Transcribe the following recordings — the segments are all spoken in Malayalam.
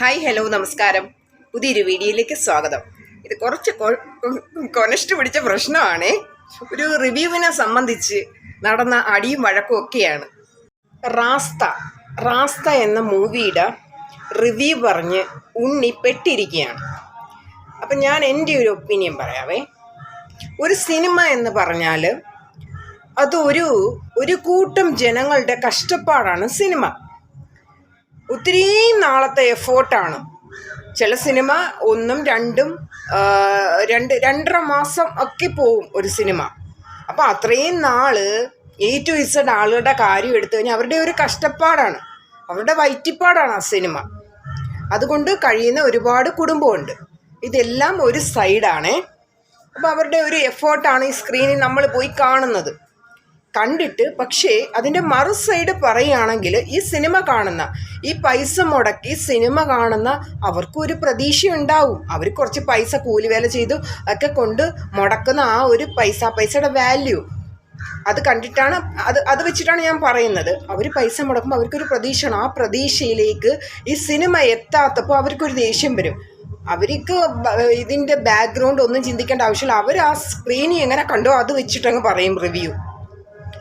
ഹായ് ഹലോ നമസ്കാരം. പുതിയൊരു വീഡിയോയിലേക്ക് സ്വാഗതം. ഇത് കുറച്ച് കൊനഷ്ട് പിടിച്ച പ്രശ്നമാണ്. ഒരു റിവ്യൂവിനെ സംബന്ധിച്ച് നടന്ന അടിയും വഴക്കും ഒക്കെയാണ്. റാസ്ത റാസ്ത എന്ന മൂവിയുടെ റിവ്യൂ പറഞ്ഞ് ഉണ്ണി പെട്ടിരിക്കുകയാണ് അപ്പം ഞാൻ എന്റെ ഒരു ഒപ്പീനിയൻ പറയാവേ. ഒരു സിനിമ എന്ന് പറഞ്ഞാൽ അതൊരു ഒരു കൂട്ടം ജനങ്ങളുടെ കഷ്ടപ്പാടാണ് സിനിമ. ഒത്തിരിയും നാളത്തെ എഫേർട്ടാണ്. ചില സിനിമ ഒന്നും രണ്ടും രണ്ട് രണ്ടര മാസം ഒക്കെ പോവും ഒരു സിനിമ. അപ്പോൾ അത്രയും നാൾ എ ടു ഇസഡ് ആളുകളുടെ കാര്യം എടുത്തു കഴിഞ്ഞാൽ അവരുടെ ഒരു കഷ്ടപ്പാടാണ്. അവരുടെ വയറ്റിപ്പാടാണ് ആ സിനിമ. അതുകൊണ്ട് കഴിയുന്ന ഒരുപാട് കുടുംബമുണ്ട്. ഇതെല്ലാം ഒരു സൈഡാണേ. അപ്പോൾ അവരുടെ ഒരു എഫേർട്ടാണ് ഈ സ്ക്രീനിൽ നമ്മൾ പോയി കാണുന്നത്. കണ്ടിട്ട് പക്ഷേ അതിന്റെ മറു സൈഡ് പറയുകയാണെങ്കിൽ ഈ സിനിമ കാണുന്ന ഈ പൈസ മുടക്കി സിനിമ കാണുന്ന അവർക്കും ഒരു പ്രതീക്ഷ ഉണ്ടാവും അവർ കുറച്ച് പൈസ കൂലിവേല ചെയ്തു ഒക്കെ കൊണ്ട് മുടക്കുന്ന ആ ഒരു പൈസ പൈസയുടെ വാല്യൂ അത് കണ്ടിട്ടാണ് അത് അത് വെച്ചിട്ടാണ് ഞാൻ പറയുന്നത്. അവർ പൈസ മുടക്കുമ്പോൾ അവർക്കൊരു പ്രതീക്ഷയാണ്. ആ പ്രതീക്ഷയിലേക്ക് ഈ സിനിമ എത്താത്തപ്പോൾ അവർക്കൊരു ദേഷ്യം വരും. അവർക്ക് ഇതിന്റെ ബാക്ക്ഗ്രൗണ്ട് ഒന്നും ചിന്തിക്കേണ്ട ആവശ്യമില്ല. അവർ ആ സ്ക്രീനിൽ എങ്ങനെ കണ്ടോ അത് വെച്ചിട്ടങ്ങ് പറയും റിവ്യൂ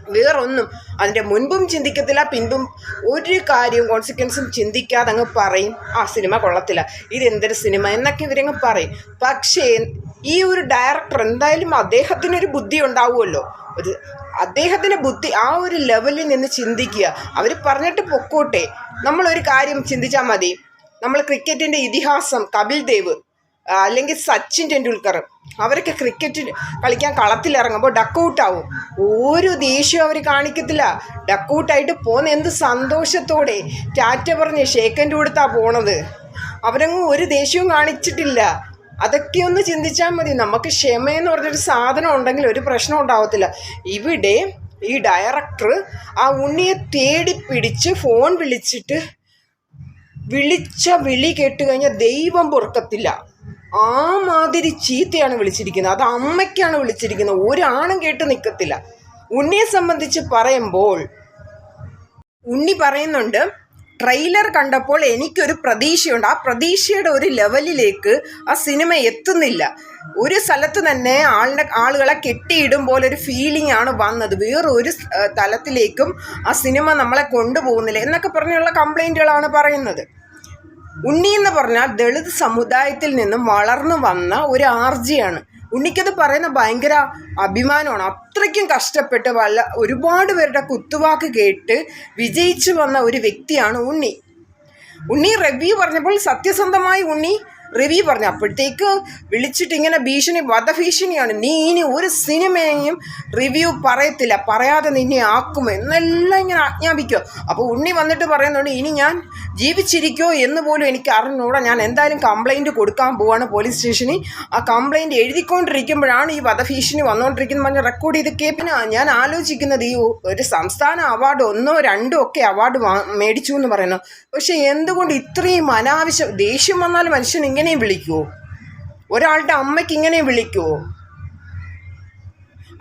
വേറൊന്നും അതിന്റെ മുൻപും ചിന്തിക്കത്തില്ല പിൻപും ഒരു കാര്യവും കോൺസിക്വൻസും ചിന്തിക്കാതെ അങ്ങ് പറയും. ആ സിനിമ കൊള്ളത്തില്ല. ഇതെന്തൊരു സിനിമ എന്നൊക്കെ ഇവരങ്ങ് പറയും. പക്ഷേ ഈ ഒരു ഡയറക്ടർ എന്തായാലും അദ്ദേഹത്തിനൊരു ബുദ്ധി ഉണ്ടാവുമല്ലോ. ഒരു അദ്ദേഹത്തിന്റെ ബുദ്ധി ആ ഒരു ലെവലിൽ നിന്ന് ചിന്തിക്കുക. അവർ പറഞ്ഞിട്ട് പൊക്കോട്ടെ. നമ്മളൊരു കാര്യം ചിന്തിച്ചാൽ മതി. നമ്മൾ ക്രിക്കറ്റിന്റെ ഇതിഹാസം കപിൽ ദേവ് അല്ലെങ്കിൽ സച്ചിൻ ടെണ്ടുൽക്കർ അവരൊക്കെ ക്രിക്കറ്റ് കളിക്കാൻ കളത്തിലിറങ്ങുമ്പോൾ ഡക്കൗട്ടാവും ഒരു ദേഷ്യവും അവർ കാണിക്കത്തില്ല. ഡക്കൗട്ടായിട്ട് പോകുന്ന എന്ത് സന്തോഷത്തോടെ ടാറ്റ പറഞ്ഞ് ഷേക്കന്റെ കൊടുത്താണ് പോണത്. അവരങ്ങും ഒരു ദേഷ്യവും കാണിച്ചിട്ടില്ല. അതൊക്കെ ഒന്ന് ചിന്തിച്ചാൽ മതി. നമുക്ക് ക്ഷമയെന്ന് പറഞ്ഞൊരു സാധനം ഉണ്ടെങ്കിൽ ഒരു പ്രശ്നം ഉണ്ടാവത്തില്ല. ഇവിടെ ഈ ഡയറക്ടർ ആ ഉണ്ണിയെ തേടി പിടിച്ച് ഫോൺ വിളിച്ചിട്ട് വിളിച്ച വിളി കേട്ട് കഴിഞ്ഞാൽ ദൈവം പൊറുക്കത്തില്ല. ആ മാതിരി ചീത്തയാണ് വിളിച്ചിരിക്കുന്നത്. അത് അമ്മയ്ക്കാണ് വിളിച്ചിരിക്കുന്നത്. ഒരാണും കേട്ട് നിൽക്കത്തില്ല ഉണ്ണിയെ സംബന്ധിച്ച് പറയുമ്പോൾ ഉണ്ണി പറയുന്നുണ്ട് ട്രെയിലർ കണ്ടപ്പോൾ എനിക്കൊരു പ്രതീക്ഷയുണ്ട്. ആ പ്രതീക്ഷയുടെ ഒരു ലെവലിലേക്ക് ആ സിനിമ എത്തുന്നില്ല. ഒരു സ്ഥലത്ത് തന്നെ ആളിനെ ആളുകളെ കെട്ടിയിടും പോലെ ഒരു ഫീലിംഗ് ആണ് വന്നത്. വേറെ ഒരു തലത്തിലേക്കും ആ സിനിമ നമ്മളെ കൊണ്ടുപോകുന്നില്ല എന്നൊക്കെ പറഞ്ഞുള്ള കംപ്ലൈന്റുകളാണ് പറയുന്നത്. ഉണ്ണി എന്ന് പറഞ്ഞാൽ ദളിത് സമുദായത്തിൽ നിന്നും വളർന്നു വന്ന ഒരു ആർജിയാണ്. ഉണ്ണിക്കത് പറയുന്ന ഭയങ്കര അഭിമാനമാണ്. അത്രയ്ക്കും കഷ്ടപ്പെട്ട് വല്ല ഒരുപാട് പേരുടെ കുത്തുവാക്ക് കേട്ട് വിജയിച്ചു വന്ന ഒരു വ്യക്തിയാണ് ഉണ്ണി. ഉണ്ണി റിവ്യൂ പറഞ്ഞപ്പോൾ സത്യസന്ധമായി ഉണ്ണി റിവ്യൂ പറഞ്ഞു അപ്പോഴത്തേക്ക് വിളിച്ചിട്ട് ഇങ്ങനെ ഭീഷണി വധഭീഷണിയാണ്. നീ ഇനി ഒരു സിനിമയെയും റിവ്യൂ പറയത്തില്ല. പറയാതെ നിന്നെ ആക്കും. എന്നെല്ലാം ഇങ്ങനെ ആജ്ഞാപിക്കുക. അപ്പോൾ ഉണ്ണി വന്നിട്ട് പറയുന്നുണ്ട് ഇനി ഞാൻ ജീവിച്ചിരിക്കോ എന്ന് പോലും എനിക്ക് അറിഞ്ഞൂടാ ഞാൻ എന്തായാലും കംപ്ലൈന്റ് കൊടുക്കാൻ പോവാണ് പോലീസ് സ്റ്റേഷനിൽ ആ കംപ്ലൈന്റ് എഴുതിക്കൊണ്ടിരിക്കുമ്പോഴാണ് ഈ വധഭീഷണി വന്നുകൊണ്ടിരിക്കുന്നത് പറഞ്ഞ റെക്കോർഡ് ചെയ്ത് കേൾപ്പിന് ഞാൻ ആലോചിക്കുന്നത് ഈ ഒരു സംസ്ഥാന അവാർഡ് ഒന്നോ രണ്ടോ ഒക്കെ അവാർഡ് മേടിച്ചു എന്ന് പറയുന്നു. പക്ഷേ എന്തുകൊണ്ട് ഇത്രയും അനാവശ്യം ദേഷ്യം വന്നാൽ മനുഷ്യൻ ഇങ്ങനെയും വിളിക്കുമോ ഒരാളുടെ അമ്മയ്ക്ക് ഇങ്ങനെ വിളിക്കുമോ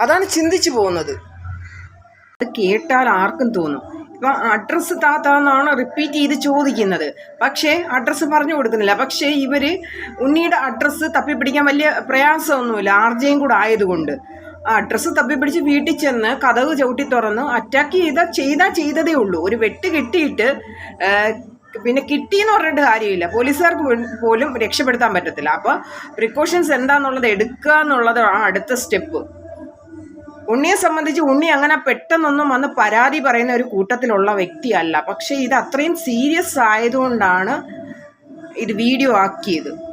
അതാണ് ചിന്തിച്ചു പോകുന്നത്. അത് കേട്ടാൽ ആർക്കും തോന്നും. ഇപ്പം അഡ്രസ്സ് താത്ത എന്നാണ് റിപ്പീറ്റ് ചെയ്ത് ചോദിക്കുന്നത്. പക്ഷേ അഡ്രസ്സ് പറഞ്ഞു കൊടുക്കുന്നില്ല. പക്ഷേ ഇവർ ഉണ്ണിയുടെ അഡ്രസ്സ് തപ്പിപ്പിടിക്കാൻ വലിയ പ്രയാസമൊന്നുമില്ല. ആർജയും കൂടെ ആയതുകൊണ്ട്. ആ അഡ്രസ്സ് തപ്പിപ്പിടിച്ച് വീട്ടിൽ ചെന്ന് കഥക് ചവിട്ടി തുറന്ന് അറ്റാക്ക് ചെയ്താൽ ചെയ്താൽ ചെയ്തതേ ഉള്ളൂ. ഒരു വെട്ട് കിട്ടിയിട്ട് പിന്നെ കിട്ടിയെന്ന് പറഞ്ഞിട്ട് കാര്യമില്ല. പോലീസുകാർക്ക് പോലും- രക്ഷപ്പെടുത്താൻ പറ്റത്തില്ല. അപ്പോൾ പ്രിക്കോഷൻസ് എന്താണെന്നുള്ളത് എടുക്കുക എന്നുള്ളതാണ് അടുത്ത സ്റ്റെപ്പ് ഉണ്ണിയെ സംബന്ധിച്ച് ഉണ്ണി അങ്ങനെ പെട്ടെന്നൊന്നും വന്ന് പരാതി പറയുന്ന ഒരു കൂട്ടത്തിലുള്ള വ്യക്തിയല്ല. പക്ഷേ ഇത് അത്രയും സീരിയസ് ആയതുകൊണ്ടാണ് ഇത് വീഡിയോ ആക്കിയത്.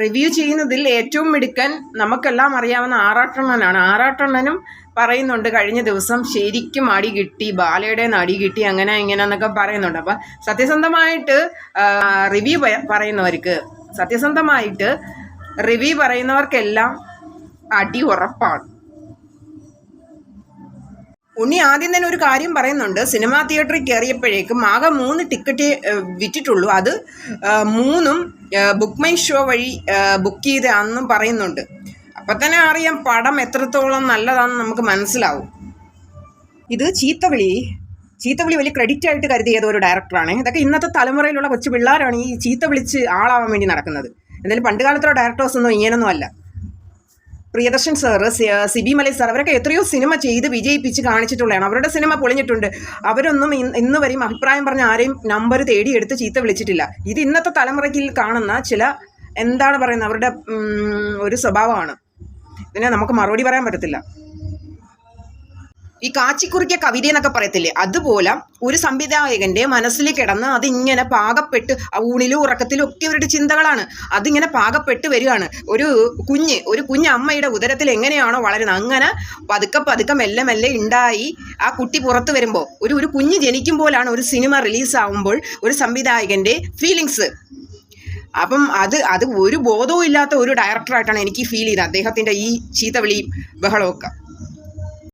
റിവ്യൂ ചെയ്യുന്നതിൽ ഏറ്റവും മിടുക്കൻ നമുക്കെല്ലാം അറിയാവുന്ന ആറാട്ടണ്ണനാണ്. ആറാട്ടണ്ണനും പറയുന്നുണ്ട് കഴിഞ്ഞ ദിവസം ശരിക്കും അടി കിട്ടി ബാലയുടെ അടി കിട്ടി അങ്ങനെ ഇങ്ങനെ എന്നൊക്കെ പറയുന്നുണ്ട്. അപ്പം സത്യസന്ധമായിട്ട് റിവ്യൂ പറയുന്നവർക്ക് സത്യസന്ധമായിട്ട് റിവ്യൂ പറയുന്നവർക്കെല്ലാം അടി ഉറപ്പാണ്. ഉണ്ണി ആദ്യം തന്നെ ഒരു കാര്യം പറയുന്നുണ്ട്. സിനിമാ തിയേറ്ററിൽ കയറിയപ്പോഴേക്കും ആകെ മൂന്ന് ടിക്കറ്റ് വിറ്റിട്ടുള്ളൂ. അത് മൂന്നും ബുക്ക് മൈ ഷോ വഴി ബുക്ക് ചെയ്താണെന്നും പറയുന്നുണ്ട്. അപ്പം തന്നെ അറിയാം പടം എത്രത്തോളം നല്ലതാണെന്ന് നമുക്ക് മനസ്സിലാവും. ഇത് ചീത്തവിളി. ചീത്തവിളി വലിയ ക്രെഡിറ്റ് ആയിട്ട് കരുതിയത് ഒരു ഡയറക്ടറാണ് ഇതൊക്കെ ഇന്നത്തെ തലമുറയിലുള്ള കൊച്ചു പിള്ളേരാണ് ഈ ചീത്ത വിളിച്ച് ആളാവാൻ വേണ്ടി നടക്കുന്നത്. എന്തായാലും പണ്ട് കാലത്തുള്ള ഡയറക്ടേഴ്സ് ഒന്നും ഇങ്ങനൊന്നും അല്ല. പ്രിയദർശൻ സാറ് സിബി മലൈ സാർ അവരൊക്കെ എത്രയോ സിനിമ ചെയ്ത് വിജയിപ്പിച്ച് കാണിച്ചിട്ടുള്ളതാണ്. അവരുടെ സിനിമ പൊളിഞ്ഞിട്ടുണ്ട്. അവരൊന്നും ഇന്ന് വരെയും അഭിപ്രായം പറഞ്ഞ ആരെയും നമ്പർ തേടിയെടുത്ത് ചീത്ത വിളിച്ചിട്ടില്ല. ഇത് ഇന്നത്തെ തലമുറയ്ക്ക് കാണുന്ന ചില എന്താണ് പറയുന്നത് അവരുടെ ഒരു സ്വഭാവമാണ്. ഇതിനെ നമുക്ക് മറുപടി പറയാൻ പറ്റത്തില്ല. ഈ കാച്ചിക്കുറിക്ക കവിത എന്നൊക്കെ പറയത്തില്ലേ? അതുപോലെ ഒരു സംവിധായകന്റെ മനസ്സിൽ കിടന്ന് അതിങ്ങനെ പാകപ്പെട്ട് ഊണിലും ഉറക്കത്തിലും ഒക്കെ ഇവരുടെ ചിന്തകളാണ്. അതിങ്ങനെ പാകപ്പെട്ട് വരികയാണ്. ഒരു കുഞ്ഞ് ഒരു കുഞ്ഞ് അമ്മയുടെ ഉദരത്തിൽ എങ്ങനെയാണോ വളരുന്നത്. അങ്ങനെ പതുക്കെ പതുക്കെ മെല്ലെ മെല്ലെ ഉണ്ടായി ആ കുട്ടി പുറത്ത് വരുമ്പോൾ ഒരു ഒരു കുഞ്ഞ് ജനിക്കുമ്പോഴാണ് ഒരു സിനിമ റിലീസാവുമ്പോൾ ഒരു സംവിധായകന്റെ ഫീലിങ്സ് അപ്പം അത് അത് ഒരു ബോധവും ഇല്ലാത്ത ഒരു ഡയറക്ടറായിട്ടാണ് എനിക്ക് ഫീൽ ചെയ്തത്. അദ്ദേഹത്തിന്റെ ഈ ചീത്തവിളിയും ബഹളമൊക്കെ